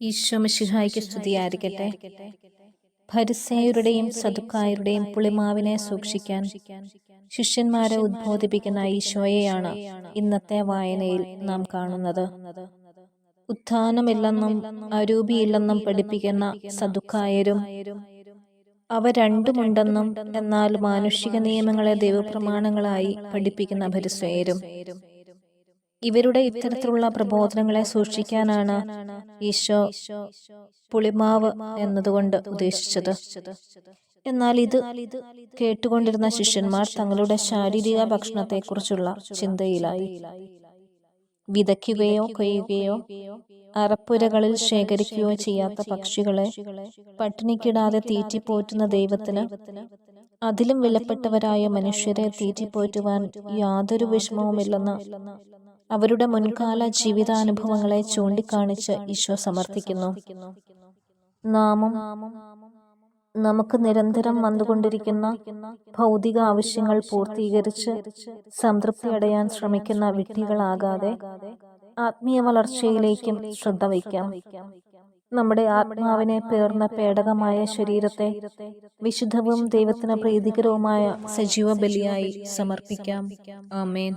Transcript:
ഈശോ മിശിഹായ്ക്ക് സ്തുതിയായിരിക്കട്ടെ. ഫരിസേയരുടെയും സതുക്കായരുടെയും പുളിമാവിനെ സൂക്ഷിക്കാൻ ശിഷ്യന്മാരെ ഉദ്ബോധിപ്പിക്കുന്ന ഈശോയെയാണ് ഇന്നത്തെ വായനയിൽ നാം കാണുന്നത്. ഉത്ഥാനമില്ലെന്നും അരൂപിയില്ലെന്നും പഠിപ്പിക്കുന്ന സതുക്കായരും അവ രണ്ടുമുണ്ടെന്നും എന്നാൽ മാനുഷിക നിയമങ്ങളെ ദൈവപ്രമാണങ്ങളായി പഠിപ്പിക്കുന്ന ഫരിസേയരും ഇവരുടെ ഇത്തരത്തിലുള്ള പ്രബോധനങ്ങളെ സൂക്ഷിക്കാനാണ് ഈശോ പുളിമാവ് എന്നതുകൊണ്ട് ഉദ്ദേശിച്ചത്. എന്നാൽ ഇത് കേട്ടുകൊണ്ടിരുന്ന ശിഷ്യന്മാർ തങ്ങളുടെ ശാരീരിക ഭക്ഷണത്തെക്കുറിച്ചുള്ള ചിന്തയിലായി. വിതയ്ക്കുകയോ കൊയ്യുകയോ അറപ്പുരകളിൽ ശേഖരിക്കുകയോ ചെയ്യാത്ത പക്ഷികളെ പട്ടിണിക്കിടാതെ തീറ്റിപ്പോറ്റുന്ന ദൈവത്തിന് അതിലും വിലപ്പെട്ടവരായ മനുഷ്യരെ തീറ്റിപ്പോറ്റുവാൻ യാതൊരു വിഷമവുമില്ലെന്ന് അവരുടെ മുൻകാല ജീവിതാനുഭവങ്ങളെ ചൂണ്ടിക്കാണിച്ച് ഈശോ സമർത്ഥിക്കുന്നു നാമം നമുക്ക് നിരന്തരം വന്നുകൊണ്ടിരിക്കുന്ന ഭൗതിക ആവശ്യങ്ങൾ പൂർത്തീകരിച്ച് സംതൃപ്തി അടയാൻ ശ്രമിക്കുന്ന വിട്ടികളാകാതെ ആത്മീയ വളർച്ചയിലേക്കും ശ്രദ്ധ വയ്ക്കാം. നമ്മുടെ ആത്മാവിനെ പേർന്ന പേടകമായ ശരീരത്തെ വിശുദ്ധവും ദൈവത്തിന് പ്രീതികരവുമായ സജീവ ബലിയായി സമർപ്പിക്കാം. ആമേൻ.